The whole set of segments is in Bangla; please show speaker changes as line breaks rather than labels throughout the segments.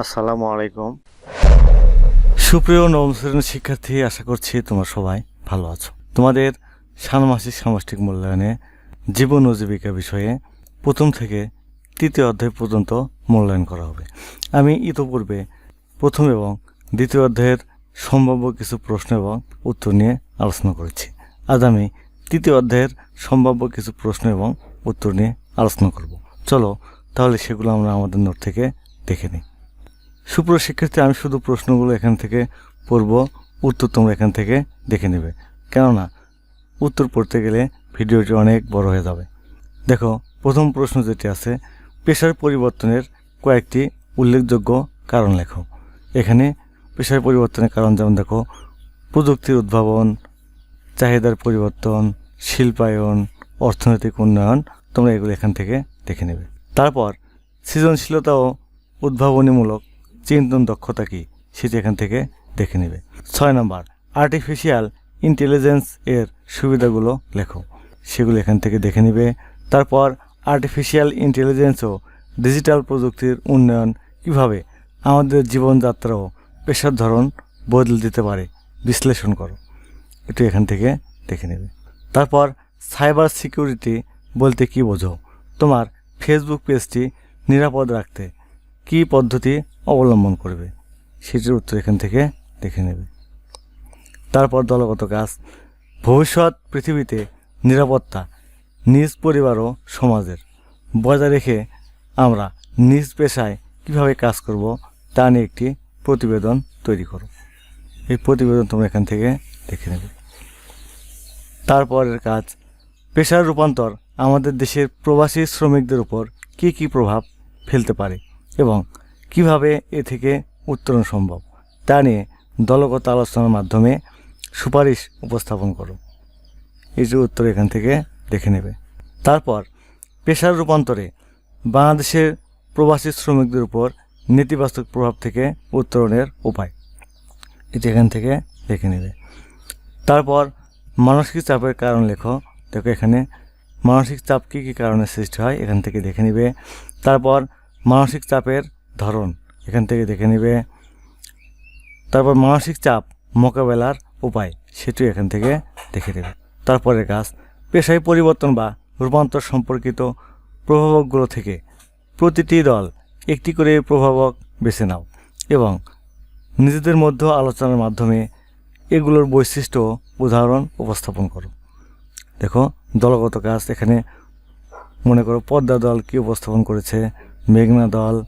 আসসালামু আলাইকুম। সুপ্রিয় নবম শ্রেণির শিক্ষার্থী, আশা করছি তোমরা সবাই ভালো আছো। তোমাদের ষান্মাসিক সামষ্টিক মূল্যায়নে জীবন ও জীবিকা বিষয়ে প্রথম থেকে তৃতীয় অধ্যায় পর্যন্ত মূল্যায়ন করা হবে। আমি ইতোপূর্বে প্রথম এবং দ্বিতীয় অধ্যায়ের সম্ভাব্য কিছু প্রশ্ন এবং উত্তর নিয়ে আলোচনা করেছি। আজ আমি তৃতীয় অধ্যায়ের সম্ভাব্য কিছু প্রশ্ন এবং উত্তর নিয়ে আলোচনা করব। চলো, তাহলে সেগুলো আমরা আমাদের নোট থেকে দেখে নিই। সুপ্র শিক্ষার্থী, আমি শুধু প্রশ্নগুলো এখান থেকে পড়ব, উত্তর তোমরা এখান থেকে দেখে নেবে। কেননা, উত্তর পড়তে গেলে ভিডিওটি অনেক বড় হয়ে যাবে। দেখো, প্রথম প্রশ্ন যেটি আছে, পেশার পরিবর্তনের কয়েকটি উল্লেখযোগ্য কারণ লেখো। এখানে পেশার পরিবর্তনের কারণ যেমন দেখো, প্রযুক্তির উদ্ভাবন, চাহিদার পরিবর্তন, শিল্পায়ন, অর্থনৈতিক উন্নয়ন, তোমরা এগুলো এখান থেকে দেখে নেবে। তারপর সৃজনশীলতা ও উদ্ভাবনীমূলক চিন্তন দক্ষতা কী সেটি এখান থেকে দেখে নেবে। ছয় নম্বর আর্টিফিশিয়াল ইন্টেলিজেন্স এর সুবিধাগুলো লেখো। সেগুলো এখান থেকে দেখে নেবে। তারপর আর্টিফিশিয়াল ইন্টেলিজেন্স ও ডিজিটাল প্রযুক্তির উন্নয়ন কীভাবে আমাদের জীবনযাত্রা ও পেশার ধরন বদলে দিতে পারে, বিশ্লেষণ করো। একটু এখান থেকে দেখে নেবে। তারপর সাইবার সিকিউরিটি বলতে কি বোঝো? তোমার ফেসবুক পেজটি নিরাপদ রাখতে কী পদ্ধতি অবলম্বন করবে? সেটির উত্তর এখান থেকে দেখে নেবে। তারপর দলগত কাজ। ভবিষ্যৎ পৃথিবীতে নিরাপত্তা নিজ পরিবার ও সমাজের বজায় রেখে আমরা নিজ পেশায় কীভাবে কাজ করব তা নিয়ে একটি প্রতিবেদন তৈরি করো। এই প্রতিবেদন তোমরা এখান থেকে দেখে নেবে। তারপরের কাজ। পেশার রূপান্তর আমাদের দেশের প্রবাসী শ্রমিকদের উপর কী কী প্রভাব ফেলতে পারে? এবং কীভাবে এ থেকে উত্তরণ সম্ভব, তা নিয়ে দলগত আলোচনার মাধ্যমে সুপারিশ উপস্থাপন করো এই যে উত্তর এখান থেকে দেখে নেবে। তারপর পেশার রূপান্তরে বাংলাদেশের প্রবাসী শ্রমিকদের উপর নেতিবাচক প্রভাব থেকে উত্তরণের উপায়। এটি এখান থেকে দেখে নেবে। তারপর মানসিক চাপের কারণ লেখো। দেখো এখানে মানসিক চাপ কী কী কারণে সৃষ্টি হয়, এখান থেকে দেখে নিবে। তারপর মানসিক চাপের ধরন। এখান থেকে দেখে নেবে। তারপর মানসিক চাপ মোকাবেলার উপায় সেটি এখান থেকে দেখে দেবে তারপরের কাজ, পেশায় পরিবর্তন বা রূপান্তর সম্পর্কিত প্রভাবকগুলো থেকে প্রতিটি দল একটি করে প্রভাবক বেছে নাও এবং নিজেদের মধ্যে আলোচনার মাধ্যমে এগুলোর বৈশিষ্ট্য, উদাহরণ উপস্থাপন করো। দেখো, দলগত কাজ, এখানে মনে করো পদ্মা দল কী উপস্থাপন করেছে মেঘনা দল,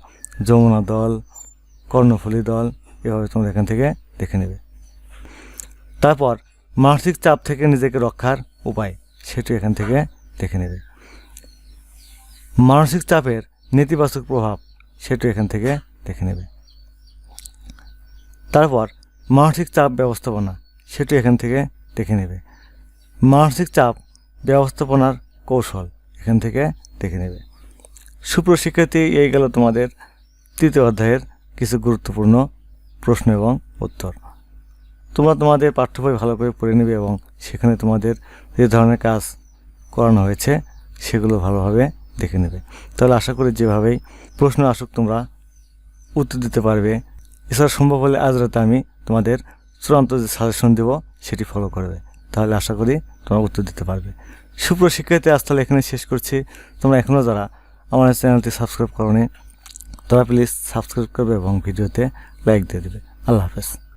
যমুনা দল, কর্ণফুলী দল, এভাবে তোমরা এখান থেকে দেখে নেবে। তারপর মানসিক চাপ থেকে নিজেকে রক্ষার উপায়, সেটি এখান থেকে দেখে নেবে। মানসিক চাপের নেতিবাচক প্রভাব, সেটি এখান থেকে দেখে নেবে। তারপর মানসিক চাপ ব্যবস্থাপনা, সেটি এখান থেকে দেখে নেবে। মানসিক চাপ ব্যবস্থাপনার কৌশল, এখান থেকে দেখে নেবে। সুপ্রশিক্ষার্থী এই গেল তোমাদের তৃতীয় অধ্যায়ের কিছু গুরুত্বপূর্ণ প্রশ্ন এবং উত্তর। তোমরা তোমাদের পাঠ্য বই ভালো করে পড়ে নেবে এবং সেখানে তোমাদের যে ধরনের কাজ করানো হয়েছে, সেগুলো ভালোভাবে দেখে নেবে। তাহলে আশা করি যেভাবেই প্রশ্ন আসুক তোমরা উত্তর দিতে পারবে। এছাড়া সম্ভব হলে আজ রাতে আমি তোমাদের চূড়ান্ত যে সাজেশন দেব, সেটি ফলো করবে। তাহলে আশা করি তোমরা উত্তর দিতে পারবে। সুপ্র শিক্ষার্থী আজ তাহলে এখানে শেষ করছি। তোমরা এখনও যারা আমার চ্যানেলটি সাবস্ক্রাইব করো তারা প্লিজ সাবস্ক্রাইব করবে এবং ভিডিওতে লাইক দিয়ে দেবে। আল্লাহ হাফেজ।